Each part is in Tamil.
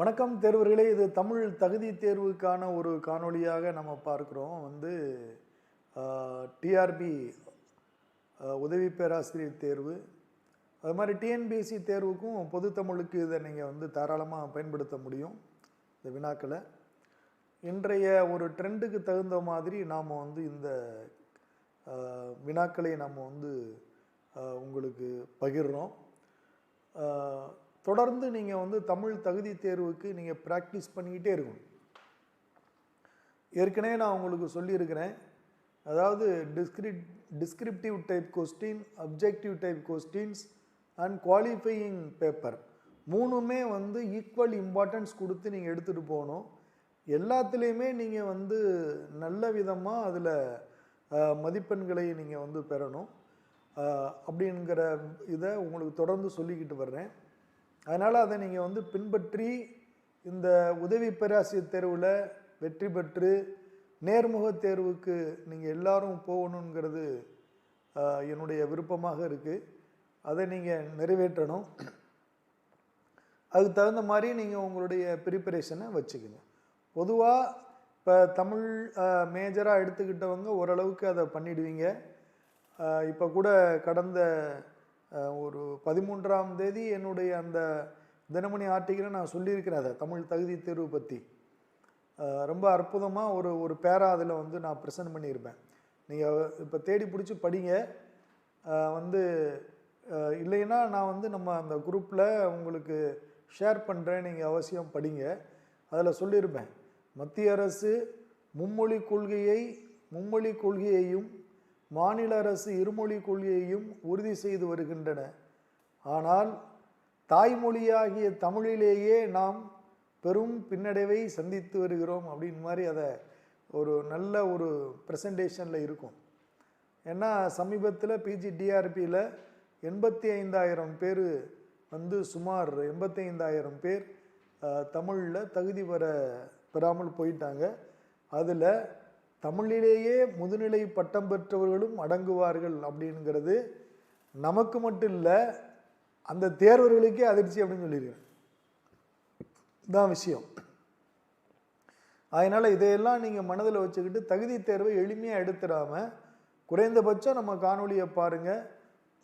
வணக்கம் தேர்வர்களே இது தமிழ் தகுதி தேர்வுக்கான ஒரு காணொளியாக நம்ம பார்க்குறோம். வந்து டிஆர்பி உதவி பேராசிரியர் தேர்வு. அது மாதிரி டிஎன்பிஎஸ்சி தேர்வுக்கும் பொது தமிழுக்கு இதை நீங்கள் வந்து தாராளமாக பயன்படுத்த முடியும் இந்த வினாக்களை. இன்றைய ஒரு ட்ரெண்டுக்கு தகுந்த மாதிரி நாம் வந்து இந்த வினாக்களை நம்ம வந்து உங்களுக்கு பகிர்றோம். தொடர்ந்து நீங்கள் வந்து தமிழ் தகுதி தேர்வுக்கு நீங்கள் ப்ராக்டிஸ் பண்ணிக்கிட்டே இருக்கணும். ஏற்கனவே நான் உங்களுக்கு சொல்லியிருக்கிறேன். அதாவது descrip descriptive type question objective type questions and qualifying paper மூணுமே வந்து ஈக்குவல் இம்பார்ட்டன்ஸ் கொடுத்து நீங்கள் எடுத்துகிட்டு போகணும். எல்லாத்துலேயுமே நீங்கள் வந்து நல்ல விதமாக அதில் மதிப்பெண்களை நீங்கள் வந்து பெறணும். அப்படிங்கிற இதை உங்களுக்கு தொடர்ந்து சொல்லிக்கிட்டு வர்றேன். அதனால் அதை நீங்கள் வந்து பின்பற்றி இந்த உதவி பேராசிரியர் தேர்வில் வெற்றி பெற்று நேர்முக தேர்வுக்கு நீங்கள் எல்லாரும் போகணுங்கிறது என்னுடைய விருப்பமாக இருக்குது அதை நீங்கள் நிறைவேற்றணும். அதுக்கு தகுந்த மாதிரி நீங்கள் உங்களுடைய ப்ரிப்பரேஷனை வச்சுக்கோங்க. பொதுவாக இப்போ தமிழ் மேஜராக எடுத்துக்கிட்டவங்க ஓரளவுக்கு அதை பண்ணிடுவீங்க. இப்போ கூட கடந்த ஒரு பதிமூன்றாம் தேதி என்னுடைய அந்த தினமணி ஆர்டிக்கலை நான் சொல்லியிருக்கிறேன் அதை தமிழ் தகுதி தேர்வு பற்றி ரொம்ப அற்புதமாக ஒரு ஒரு பேரா அதில் வந்து நான் ப்ரெசென்ட் பண்ணியிருப்பேன். நீங்கள் இப்போ தேடி பிடிச்சி படிங்க. வந்து இல்லைன்னா நான் வந்து நம்ம அந்த குரூப்பில் உங்களுக்கு ஷேர் பண்ணுறேன் நீங்கள் அவசியம் படிங்க. அதில் சொல்லியிருப்பேன் மத்திய அரசு மும்மொழி கொள்கையை மும்மொழி கொள்கையையும் மாநில அரசு இருமொழி கொள்கையையும் உறுதி செய்து வருகின்றன. ஆனால் தாய்மொழியாகிய தமிழிலேயே நாம் பெரும் பின்னடைவை சந்தித்து வருகிறோம் அப்படின்னு மாதிரி அதை ஒரு நல்ல ஒரு ப்ரெசன்டேஷனில் இருக்கும். ஏன்னா சமீபத்தில் பிஜி டிஆர்பியில் எண்பத்தி ஐந்தாயிரம் பேர் வந்து சுமார் எண்பத்தைந்தாயிரம் பேர் தமிழில் தகுதி பெற பெறாமல் போயிட்டாங்க. அதில் தமிழிலேயே முதுநிலை பட்டம் பெற்றவர்களும் அடங்குவார்கள் அப்படிங்கிறது நமக்கு மட்டும் இல்லை அந்த தேர்வர்களுக்கே அதிர்ச்சி அப்படின்னு சொல்லியிருக்கேன் இதுதான் விஷயம். அதனால் இதையெல்லாம் நீங்கள் மனதில் வச்சுக்கிட்டு தகுதி தேர்வை எளிமையாக எடுத்துடாமல் குறைந்தபட்சம் நம்ம காணொலியை பாருங்கள்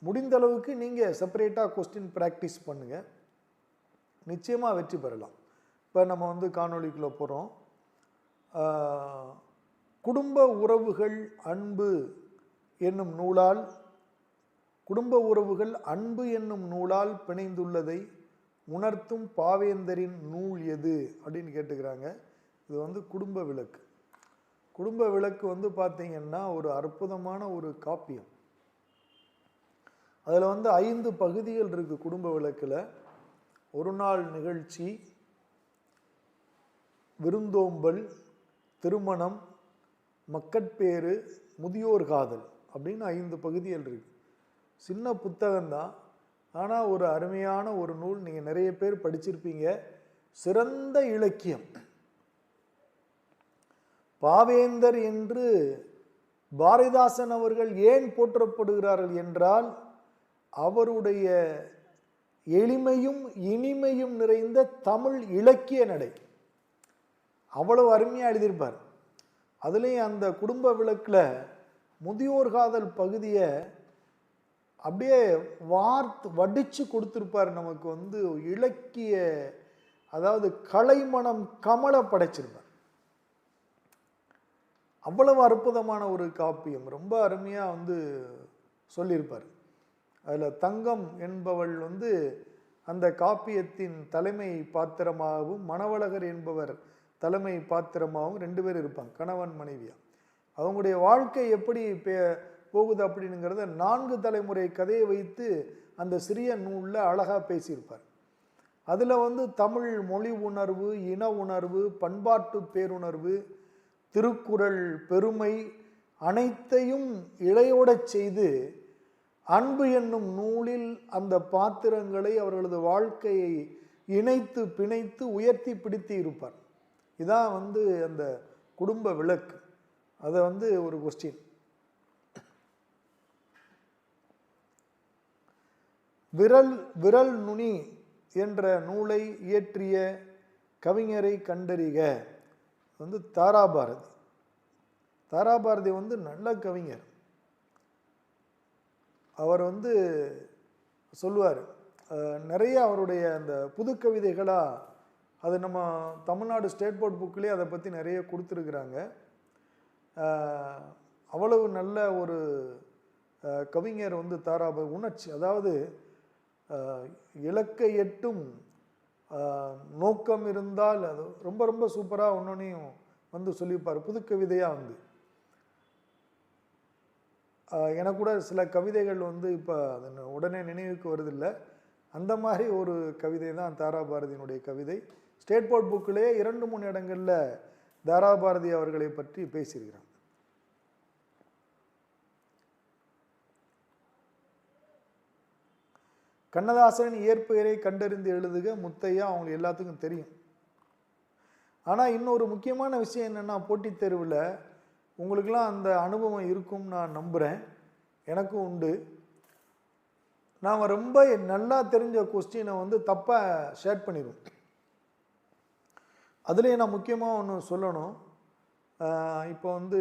முடிந்த அளவுக்கு நீங்கள் செப்பரேட்டாக கொஸ்டின் ப்ராக்டிஸ் பண்ணுங்கள் நிச்சயமாக வெற்றி பெறலாம். இப்போ நம்ம வந்து காணொளிக்குள்ளே போகிறோம் குடும்ப உறவுகள் அன்பு என்னும் நூலால் குடும்ப உறவுகள் அன்பு என்னும் நூலால் பிணைந்துள்ளதை உணர்த்தும் பாவேந்தரின் நூல் எது அப்படின்னு கேட்டுக்கிறாங்க. இது வந்து குடும்ப விளக்கு. குடும்ப விளக்கு வந்து பார்த்தீங்கன்னா ஒரு அற்புதமான ஒரு காப்பியம். அதில் வந்து ஐந்து பகுதிகள் இருக்குது குடும்ப விளக்கில். ஒரு நாள் நிகழ்ச்சி விருந்தோம்பல் திருமணம் மக்கட்பேறு முதியோர் காதல் அப்படின்னு ஐந்து பகுதிகள் இருக்கு. சின்ன புத்தகம்தான். ஆனால் ஒரு அருமையான ஒரு நூல் நீங்கள் நிறைய பேர் படிச்சிருப்பீங்க. சிறந்த இலக்கியம். பாவேந்தர் என்று பாரதிதாசன் அவர்கள் ஏன் போற்றப்படுகிறார்கள் என்றால் அவருடைய எளிமையும் இனிமையும் நிறைந்த தமிழ் இலக்கிய நடை. அவ்வளவு அருமையாக எழுதியிருப்பார். அதுலேயும் அந்த குடும்ப விளக்கில் முதியோர் காதல் பகுதியை அப்படியே வார்த்து வடித்து கொடுத்துருப்பார் நமக்கு வந்து இலக்கிய அதாவது கலைமணம் கமல படைச்சிருப்பார். அவ்வளவு அற்புதமான ஒரு காப்பியம். ரொம்ப அருமையாக வந்து சொல்லியிருப்பார். அதில் தங்கம் என்பவள் வந்து அந்த காப்பியத்தின் தலைமை பாத்திரமாகவும் மணவழகர் என்பவர் தலைமை பாத்திரமாகவும் ரெண்டு பேர் இருப்பாங்க கணவன் மனைவியா. அவங்களுடைய வாழ்க்கை எப்படி பே- போகுது அப்படிங்கிறத நான்கு தலைமுறை கதையை வைத்து அந்த சிறிய நூலில் அழகாக பேசியிருப்பார். அதில் வந்து தமிழ் மொழி உணர்வு இன உணர்வு பண்பாட்டு பேருணர்வு திருக்குறள் பெருமை அனைத்தையும் இழையோடச் செய்து அன்பு என்னும் நூலில் அந்த பாத்திரங்களை அவர்களது வாழ்க்கையை இணைத்து பிணைத்து உயர்த்தி பிடித்து இருப்பார் இதான் வந்து அந்த குடும்ப விளக்கு. அதை வந்து ஒரு கொஸ்டின் விரல் விரல் நுனி என்ற நூலை இயற்றிய கவிஞரை கண்டறிக. வந்து தாராபாரதி. தாராபாரதி வந்து நல்ல கவிஞர். அவர் வந்து சொல்லுவார் நிறைய அவருடைய அந்த புது கவிதைகளாக அது நம்ம தமிழ்நாடு ஸ்டேட் போர்ட் புக்கிலே அதை பற்றி நிறைய கொடுத்துருக்குறாங்க. அவ்வளவு நல்ல ஒரு கவிஞர் வந்து தாராப உணர்ச்சி. அதாவது இலக்கை எட்டும் நோக்கம் இருந்தால் அது ரொம்ப ரொம்ப சூப்பராக ஒன்றொன்னையும் வந்து சொல்லியிருப்பார். புது கவிதையாக வந்து. எனக்கு கூட சில கவிதைகள் வந்து இப்போ அது உடனே நினைவுக்கு வருதில்லை. அந்த மாதிரி ஒரு கவிதை தான் தாராபாரதியினுடைய கவிதை. ஸ்டேட் போர்ட் புக்கிலே இரண்டு மூணு இடங்களில் தாராபாரதி அவர்களை பற்றி பேசியிருக்கிறாங்க கண்ணதாசன் இயற்பெயரை கண்டறிந்து எழுதுக முத்தையா அவங்க எல்லாத்துக்கும் தெரியும். ஆனால் இன்னொரு முக்கியமான விஷயம் என்னென்னா போட்டித் தேர்வில் உங்களுக்கெல்லாம் அந்த அனுபவம் இருக்கும் நான் நம்புகிறேன் எனக்கும் உண்டு. நாம் ரொம்ப நல்லா தெரிஞ்ச கொஸ்டினை வந்து தப்பாக ஷேர் பண்ணிடுவோம். அதுலேயே நான் முக்கியமாக ஒன்று சொல்லணும். இப்போ வந்து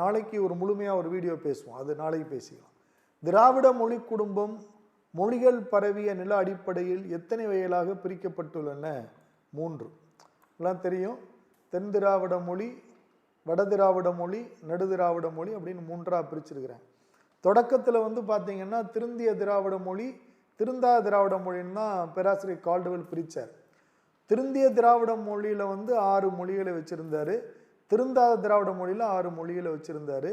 நாளைக்கு ஒரு முழுமையாக ஒரு வீடியோ பேசுவோம். அது நாளைக்கு பேசிக்கலாம். திராவிட மொழி குடும்பம் மொழிகள் பரவிய நில அடிப்படையில் எத்தனை வகைகளாக பிரிக்கப்பட்டுள்ளன? மூன்று. எல்லாம் தெரியும். தென் திராவிட மொழி வட திராவிட மொழி நடு திராவிட மொழி அப்படின்னு மூன்றாக பிரிச்சிருக்கிறேன். தொடக்கத்தில் வந்து பார்த்தீங்கன்னா திருந்திய திராவிட மொழி திருந்தா திராவிட மொழின்னு தான் பேராசிரியர் கால்டுவெல் பிரித்தார் திருந்திய திராவிட மொழியில் வந்து ஆறு மொழிகளை வச்சுருந்தாரு. திருந்தாத திராவிட மொழியில் ஆறு மொழிகளை வச்சுருந்தாரு.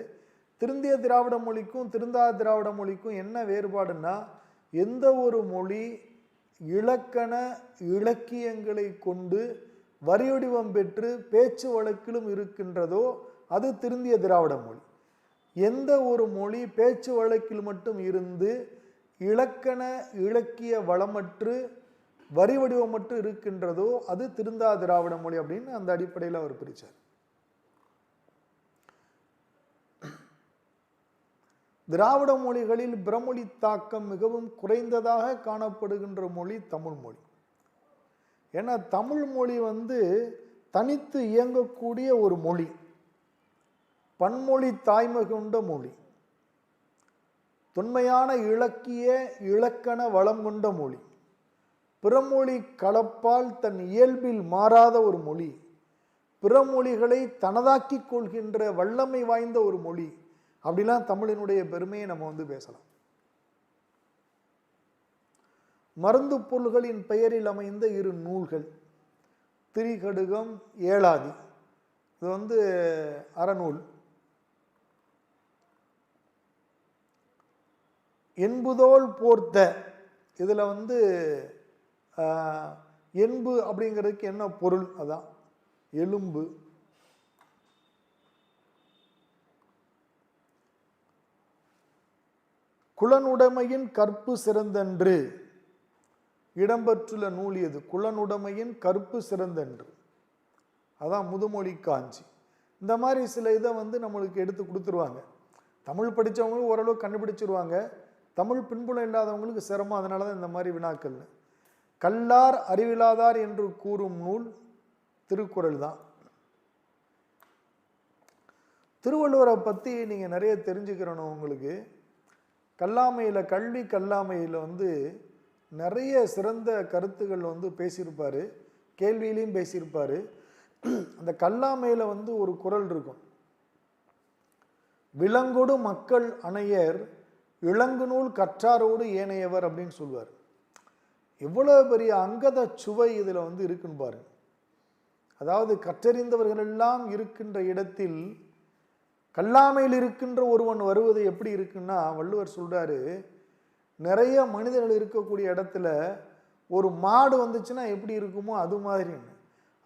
திருந்திய திராவிட மொழிக்கும் திருந்தாத திராவிட மொழிக்கும் என்ன வேறுபாடுன்னா எந்த ஒரு மொழி இலக்கண இலக்கியங்களை கொண்டு வரிவடிவம் பெற்று பேச்சு வழக்கிலும் இருக்கின்றதோ அது திருந்திய திராவிட மொழி. எந்த ஒரு மொழி பேச்சு வழக்கில் மட்டும் இருந்து இலக்கண இலக்கிய வளமற்று வரி மட்டும் இருக்கின்றதோ அது திருந்தா திராவிட மொழி அப்படின்னு அந்த அடிப்படையில் அவர் பிரித்தார் திராவிட மொழிகளில் பிரமொழி தாக்கம் மிகவும் குறைந்ததாக காணப்படுகின்ற மொழி தமிழ் மொழி. ஏன்னா தமிழ் மொழி வந்து தனித்து இயங்கக்கூடிய ஒரு மொழி. பன்மொழி தாய்மை கொண்ட மொழி. தொன்மையான இலக்கிய இலக்கண வளம் கொண்ட மொழி. பிறமொழி கலப்பால் தன் இயல்பில் மாறாத ஒரு மொழி. பிறமொழிகளை தனதாக்கிக் கொள்கின்ற வல்லமை வாய்ந்த ஒரு மொழி. அப்படிலாம் தமிழினுடைய பெருமையை நம்ம வந்து பேசலாம். மருந்து பொருள்களின் பெயரில் அமைந்த இரு நூல்கள். திரிகடுகம் ஏழாதி. இது வந்து அறநூல். என்புதோல் போர்த்த. இதில் வந்து என்பு அப்படிங்கிறதுக்கு என்ன பொருள்? அதான் எலும்பு. குலனுடைமையின் கற்பு சிறந்தன்று. இடம்பெற்றுள்ள நூல் எது? குலனுடைமையின் கற்பு சிறந்தன்று. அதான் முதுமொழி காஞ்சி. இந்த மாதிரி சில இதை வந்து நம்மளுக்கு எடுத்து கொடுத்துருவாங்க. தமிழ் படித்தவங்களும் ஓரளவு கண்டுபிடிச்சிருவாங்க. தமிழ் பின்புலம் இல்லாதவங்களுக்கு சிரமம். அதனால தான் இந்த மாதிரி வினாக்கள்னு. கல்லார் அறிவிலாதார் என்று கூறும் நூல் திருக்குறள் தான். திருவள்ளுவரை பற்றி நீங்கள் நிறைய தெரிஞ்சுக்கிறணும் உங்களுக்கு. கல்லாமையில் கல்வி கல்லாமையில் வந்து நிறைய சிறந்த கருத்துக்கள் வந்து பேசியிருப்பார். கேள்வியிலையும் பேசியிருப்பார். அந்த கல்லாமையில் வந்து ஒரு குறள் இருக்கும். விலங்கொடு மக்கள் அணையர் இளங்கு நூல் கற்றாரோடு ஏனையவர் அப்படின்னு சொல்லுவார் எவ்வளோ பெரிய அங்கத சுவை இதில் வந்து இருக்குன்னு பாருங்க. அதாவது கற்றறிந்தவர்களெல்லாம் இருக்கின்ற இடத்தில் கல்லாமையில் இருக்கின்ற ஒருவன் வருவது எப்படி இருக்குன்னா வள்ளுவர் சொல்கிறாரு நிறைய மனிதர்கள் இருக்கக்கூடிய இடத்துல ஒரு மாடு வந்துச்சுன்னா எப்படி இருக்குமோ அது மாதிரின்னு.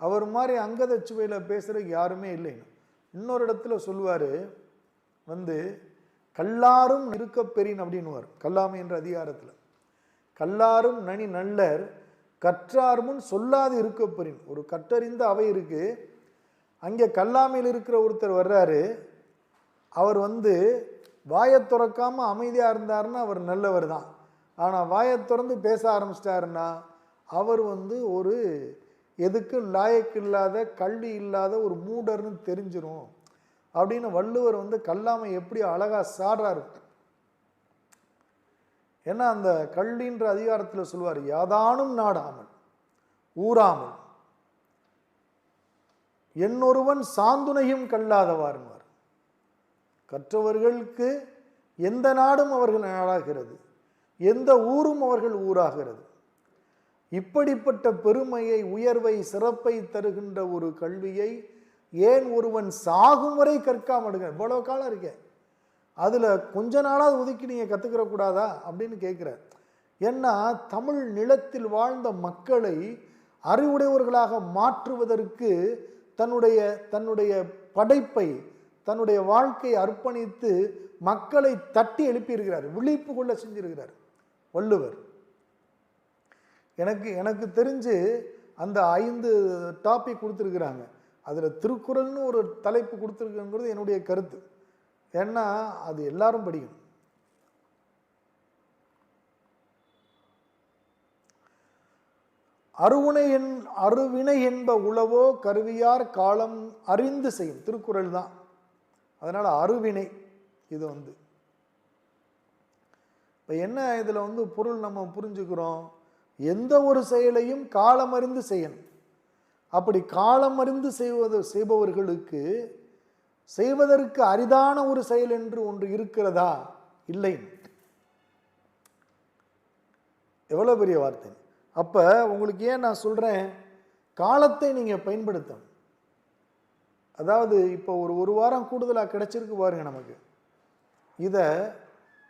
அவர் மாதிரி அங்கத சுவையில் பேசுகிறதுக்கு யாருமே இல்லைன்னு. இன்னொரு இடத்துல சொல்லுவார் வந்து கல்லாரும் இருக்கப் பெறின் அப்படின்னுவார் கல்லாமை என்ற அதிகாரத்தில். கல்லாரும் நனி நல்லர் கற்றார் முன் சொல்லாது இருக்கப் பெறின் ஒரு கற்றறிந்த அவை இருக்குது அங்கே கல்லாமையில் இருக்கிற ஒருத்தர் வர்றாரு. அவர் வந்து வாயை துறக்காமல் அமைதியாக இருந்தாருன்னா அவர் நல்லவர் தான். ஆனால் வாயை திறந்து பேச ஆரம்பிச்சிட்டாருன்னா அவர் வந்து ஒரு எதுக்கும் லாயக்கு இல்லாத கல்வி இல்லாத ஒரு மூடர்னு தெரிஞ்சிடும் அப்படின்னு வள்ளுவர் வந்து கல்லாமை எப்படி அழகாக சாடுறாரு. ஏன்னா அந்த கல்வின்ற அதிகாரத்தில் சொல்வார் யாதானும் நாடாமல் ஊறாமல் என்னொருவன் சாந்துணையும் கல்லாதவார்மார் கற்றவர்களுக்கு எந்த நாடும் அவர்கள் நாடாகிறது எந்த ஊரும் அவர்கள் ஊராகிறது. இப்படிப்பட்ட பெருமையை உயர்வை சிறப்பை தருகின்ற ஒரு கல்வியை ஏன் ஒருவன் சாகும் வரை கற்காமடுங்க இவ்வளோ காலம் இருக்கேன் அதில் கொஞ்ச நாளாவது ஒதுக்கி நீங்கள் கற்றுக்கிற கூடாதா அப்படின்னு கேட்குறார் ஏன்னா தமிழ் நிலத்தில் வாழ்ந்த மக்களை அறிவுடையவர்களாக மாற்றுவதற்கு தன்னுடைய தன்னுடைய படைப்பை தன்னுடைய வாழ்க்கையை அர்ப்பணித்து மக்களை தட்டி எழுப்பியிருக்கிறார். விழிப்பு கொள்ள செஞ்சிருக்கிறார் வள்ளுவர். எனக்கு எனக்கு தெரிஞ்சு அந்த ஐந்து டாபிக் கொடுத்துருக்குறாங்க. அதில் திருக்குறள்னு ஒரு தலைப்பு கொடுத்துருக்குங்கிறது என்னுடைய கருத்து. ஏன்னா அது எல்லாரும் படிக்கணும். அருவுனை என் அருவினை என்ப உளவோ கருவியார் காலம் அறிந்து செய்யும். திருக்குறள் தான். அதனால் அருவினை இது வந்து. இப்போ என்ன இதில் வந்து பொருள் நம்ம புரிஞ்சுக்கிறோம்? எந்த ஒரு செயலையும் காலம் அறிந்து செய்யணும். அப்படி காலம் அறிந்து செய்வது செய்பவர்களுக்கு செய்வதற்கு அரிதான ஒரு செயல் என்று ஒன்று இருக்கிறதா? இல்லை. எவ்வளோ பெரிய வார்த்தை. அப்போ உங்களுக்கு ஏன் நான் சொல்கிறேன் காலத்தை நீங்கள் பயன்படுத்தணும். அதாவது இப்போ ஒரு ஒரு வாரம் கூடுதலாக கிடைச்சிருக்கு பாருங்க நமக்கு. இதை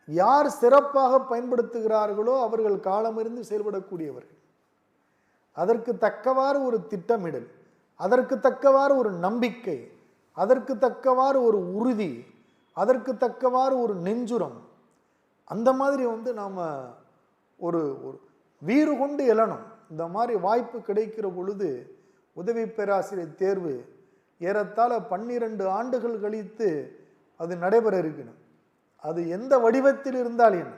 யார் சிறப்பாக பயன்படுத்துகிறார்களோ அவர்கள் காலமிருந்து செயல்படக்கூடியவர்கள். அதற்கு தக்கவாறு ஒரு திட்டமிடல் அதற்கு தக்கவாறு ஒரு நம்பிக்கை அதற்கு தக்கவாறு ஒரு உறுதி அதற்கு தக்கவாறு ஒரு நெஞ்சுரம். அந்த மாதிரி வந்து நாம் ஒரு ஒரு வீறு கொண்டு எழணும். இந்த மாதிரி வாய்ப்பு கிடைக்கிற பொழுது உதவி பேராசிரியர் தேர்வு ஏறத்தாழ பன்னிரண்டு ஆண்டுகள் கழித்து அது நடைபெற இருக்கணும் அது எந்த வடிவத்தில் இருந்தால் என்ன?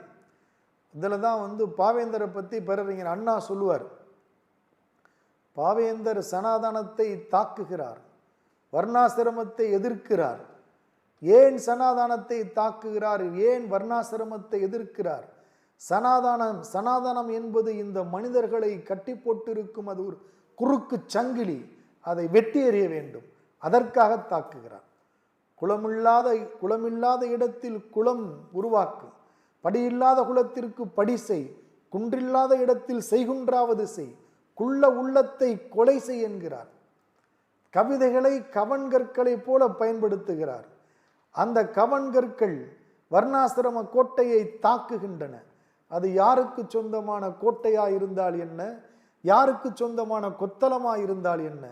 இதில் தான் வந்து பாவேந்தரை பற்றி பேரறிஞர் அண்ணா சொல்லுவார். பாவேந்தர் சனாதனத்தை தாக்குகிறார். வர்ணாசிரமத்தை எதிர்க்கிறார். ஏன் சனாதனத்தை தாக்குகிறார்? ஏன் வர்ணாசிரமத்தை எதிர்க்கிறார்? சனாதானம் சனாதனம் என்பது இந்த மனிதர்களை கட்டி போட்டிருக்கும் அது ஒரு குறுக்கு சங்கிலி. அதை வெட்டி எறிய வேண்டும். அதற்காக தாக்குகிறார். குளமில்லாத குளமில்லாத இடத்தில் குளம் உருவாக்கு படியில்லாத குலத்திற்கு படி செய். குன்றில்லாத இடத்தில் செய்குன்றாவது செய். குள்ள உள்ளத்தை கொலை செய் என்கிறார். கவிதைகளை கவன்கற்களைப் போல பயன்படுத்துகிறார். அந்த கவன்கற்கள் வர்ணாசிரம கோட்டையை தாக்குகின்றன. அது யாருக்கு சொந்தமான கோட்டையா இருந்தால் என்ன? யாருக்கு சொந்தமான கொத்தளமா இருந்தால் என்ன?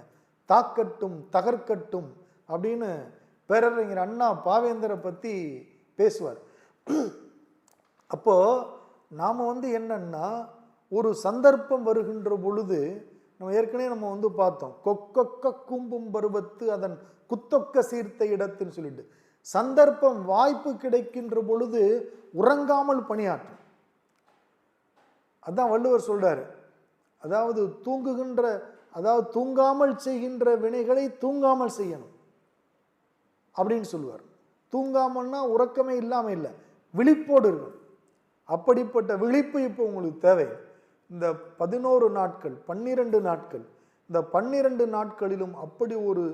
தாக்கட்டும் தகர்க்கட்டும் அப்படின்னு பேரறிஞர் அண்ணா பாவேந்தரை பற்றி பேசுவார். அப்போ நாம் வந்து என்னன்னா ஒரு சந்தர்ப்பம் வருகின்ற பொழுது நம்ம ஏற்கனவே நம்ம வந்து பார்த்தோம். கொக்கொக்க கும்பும் பருவத்து அதன் குத்தொக்க சீர்த்த இடத்துன்னு சொல்லிட்டு. சந்தர்ப்பம் வாய்ப்பு கிடைக்கின்ற பொழுது உறங்காமல் பணியாற்றும். அதான் வள்ளுவர் சொல்றாரு. அதாவது தூங்குகின்ற அதாவது தூங்காமல் செய்கின்ற வினைகளை தூங்காமல் செய்யணும். அப்படின்னு சொல்லுவார். தூங்காமல்னா உறக்கமே இல்லாமல் இல்லை விழிப்போடு இருக்கணும். அப்படிப்பட்ட விழிப்பு இப்போ உங்களுக்கு தேவை. இந்த பதினோரு நாட்கள் பன்னிரண்டு நாட்கள் இந்த பன்னிரண்டு நாட்களிலும் அப்படி ஒரு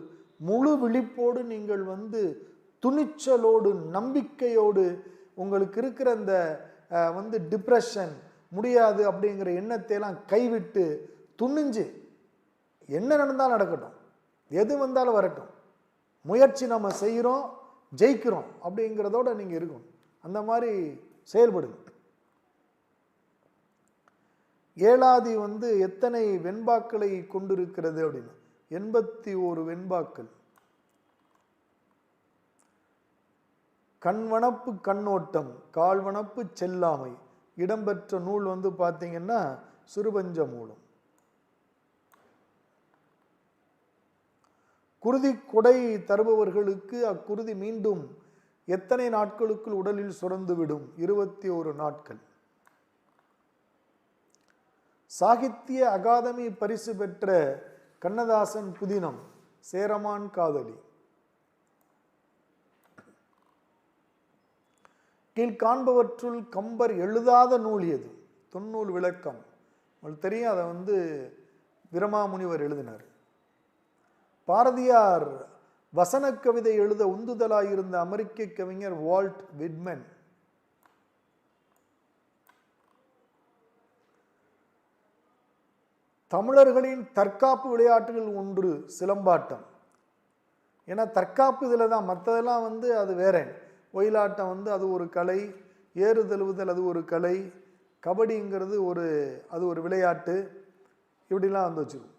முழு விழிப்போடு நீங்கள் வந்து துணிச்சலோடு நம்பிக்கையோடு உங்களுக்கு இருக்கிற அந்த வந்து டிப்ரெஷன் முடியாது அப்படிங்கிற எண்ணத்தை எல்லாம் கைவிட்டு துணிஞ்சு என்ன நடந்தாலும் நடக்கட்டும். எது வந்தாலும் வரட்டும். முயற்சி நம்ம செய்கிறோம் ஜெயிக்கிறோம் அப்படிங்கிறதோட நீங்கள் இருக்கணும். அந்த மாதிரி செயல்படுங்க. ஏழாதி வந்து எத்தனை வெண்பாக்களை கொண்டிருக்கிறது அப்படின்னு? எண்பத்தி ஓரு வெண்பாக்கள் கண்வனப்பு கண்ணோட்டம் கால்வனப்பு செல்லாமை. இடம்பெற்ற நூல் வந்து பார்த்தீங்கன்னா சிறுபஞ்ச மூலம் குருதி கொடை தருபவர்களுக்கு அக்குருதி மீண்டும் எத்தனை நாட்களுக்குள் உடலில் சுரந்துவிடும்? இருபத்தி ஒரு நாட்கள். சாகித்ய அகாதமி பரிசு பெற்ற கண்ணதாசன் புதினம் சேரமான் காதலி. கீழ்காண்பவற்றுள் கம்பர் எழுதாத நூல் எது? தொன்னூல் விளக்கம். உங்களுக்கு தெரியும் அதை வந்து விரமாமுனிவர் எழுதினார். பாரதியார் வசன கவிதை எழுத உந்துதலாயிருந்த அமெரிக்க கவிஞர் வால்ட் விட்மென் தமிழர்களின் தற்காப்பு விளையாட்டுகள் ஒன்று சிலம்பாட்டம். ஏன்னா தற்காப்பு இதில் தான் மற்றதெல்லாம் வந்து அது வேற. ஒயிலாட்டம் வந்து அது ஒரு கலை ஏறு தழுவுதல் அது ஒரு கலை கபடிங்கிறது ஒரு அது ஒரு விளையாட்டு. இப்படிலாம் வந்து வச்சுருவோம்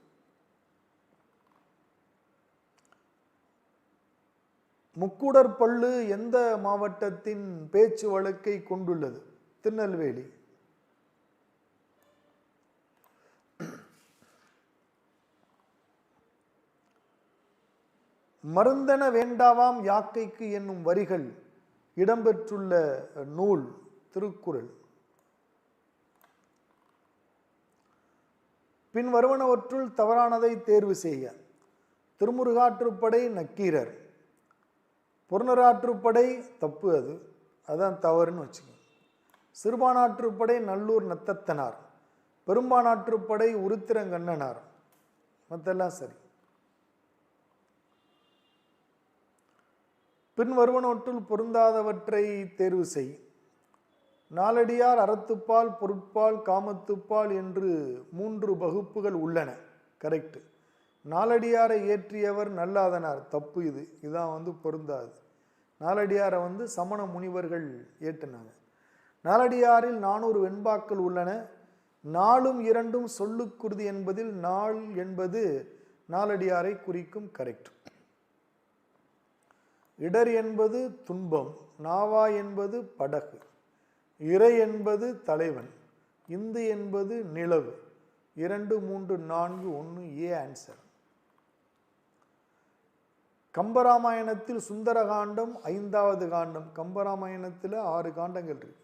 முக்குடற்பள்ளு எந்த மாவட்டத்தின் பேச்சு வழக்கை கொண்டுள்ளது? திருநெல்வேலி. மருந்தன வேண்டாவாம் யாக்கைக்கு என்னும் வரிகள் இடம்பெற்றுள்ள நூல் திருக்குறள். பின் வருவனவற்றுள் தவறானதை தேர்வு செய்ய திருமுருகாற்றுப்படை நக்கீரர். புறநராற்றுப்படை தப்பு அது. அதான் தவறுன்னு வச்சுக்கோங்க. சிறுபானாற்றுப்படை நல்லூர் நத்தத்தனார். பெரும்பானாற்றுப்படை உருத்திரங்கண்ணனார். மற்றெல்லாம் சரி. பின் வருவனவற்றுள் பொருந்தாதவற்றை தேர்வு செய். நாலடியார் அறத்துப்பால் பொருட்பால் காமத்துப்பால் என்று மூன்று வகுப்புகள் உள்ளன. கரெக்ட் நாலடியாரை ஏற்றியவர் நல்லாதனார். தப்பு இது. இதான் வந்து பொருந்தாது. நாலடியாரை வந்து சமண முனிவர்கள் ஏற்றினாங்க. நாலடியாரில் நானூறு வெண்பாக்கள் உள்ளன. நாளும் இரண்டும் சொல்லுக்குருதி என்பதில் நாள் என்பது நாலடியாரை குறிக்கும் கரெக்ட் இடர் என்பது துன்பம் நாவா என்பது படகு இறை என்பது தலைவன் இந்து என்பது நிலவு. இரண்டு மூன்று நான்கு ஒன்று ஏ ஆன்சர். கம்பராமாயணத்தில் சுந்தரகாண்டம் ஐந்தாவது காண்டம். கம்பராமாயணத்தில் ஆறு காண்டங்கள் இருக்கு.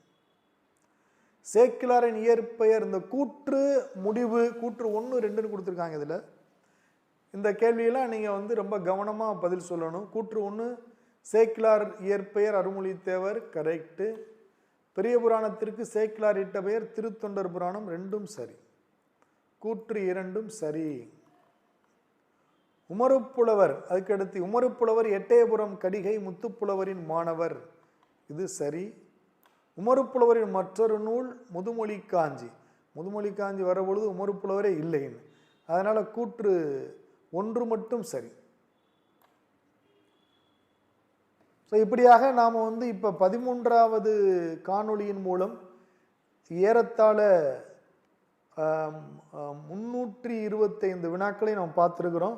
சேக்கிலாரின் இயற்பெயர் இந்த கூற்று முடிவு கூற்று ஒன்று ரெண்டுன்னு கொடுத்துருக்காங்க இதில். இந்த கேள்வியெல்லாம் நீங்கள் வந்து ரொம்ப கவனமாக பதில் சொல்லணும். கூற்று ஒன்று சேக்கிலார் இயற்பெயர் அருள்மொழித்தேவர் கரெக்டு பெரிய புராணத்திற்கு சேக்கிலார் இட்ட பெயர் திருத்தொண்டர் புராணம் ரெண்டும் சரி. கூற்று இரண்டும் சரி. உமருப்புலவர் அதுக்கடுத்து உமருப்புலவர் எட்டயபுரம் கடிகை முத்துப்புலவரின் மாணவர். இது சரி. உமருப்புலவரின் மற்றொரு நூல் முதுமொழி காஞ்சி முதுமொழி காஞ்சி வரபொழுது உமருப்புலவரே இல்லைன்னு. அதனால் கூற்று ஒன்று மட்டும் சரி. ஸோ இப்படியாக நாம் வந்து இப்போ பதிமூன்றாவது காணொளியின் மூலம் ஏறத்தாழ முன்னூற்றி இருபத்தைந்து வினாக்களை நாம் பார்த்துருக்குறோம்.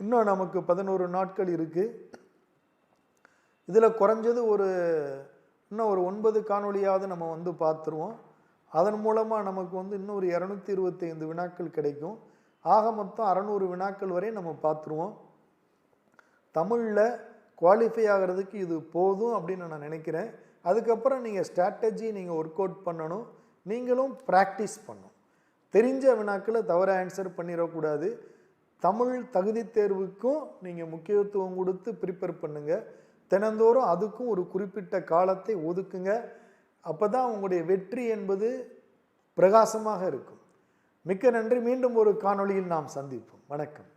இன்னும் நமக்கு பதினோரு நாட்கள் இருக்குது இதில் குறைஞ்சது ஒரு இன்னும் ஒரு ஒன்பது காணொலியாவது நம்ம வந்து பார்த்துருவோம். அதன் மூலமாக நமக்கு வந்து இன்னும் ஒரு இரநூத்தி இருபத்தைந்து வினாக்கள் கிடைக்கும். ஆக மொத்தம் அறநூறு வினாக்கள் வரை நம்ம பார்த்துருவோம். தமிழில் குவாலிஃபை ஆகிறதுக்கு இது போதும் அப்படின்னு நான் நினைக்கிறேன். அதுக்கப்புறம் நீங்கள் ஸ்ட்ராட்டஜி நீங்கள் ஒர்க் அவுட் பண்ணணும். நீங்களும் ப்ராக்டிஸ் பண்ணணும் தெரிஞ்ச வினாக்களை தவற ஆன்சர் பண்ணிடக்கூடாது. தமிழ் தகுதி தேர்வுக்கும் நீங்கள் முக்கியத்துவம் கொடுத்து ப்ரிப்பேர் பண்ணுங்கள் தினந்தோறும் அதுக்கும் ஒரு குறிப்பிட்ட காலத்தை ஒதுக்குங்க. அப்போ தான் உங்களுடைய வெற்றி என்பது பிரகாசமாக இருக்கும். மிக்க நன்றி. மீண்டும் ஒரு காணொளியில் நாம் சந்திப்போம். வணக்கம்.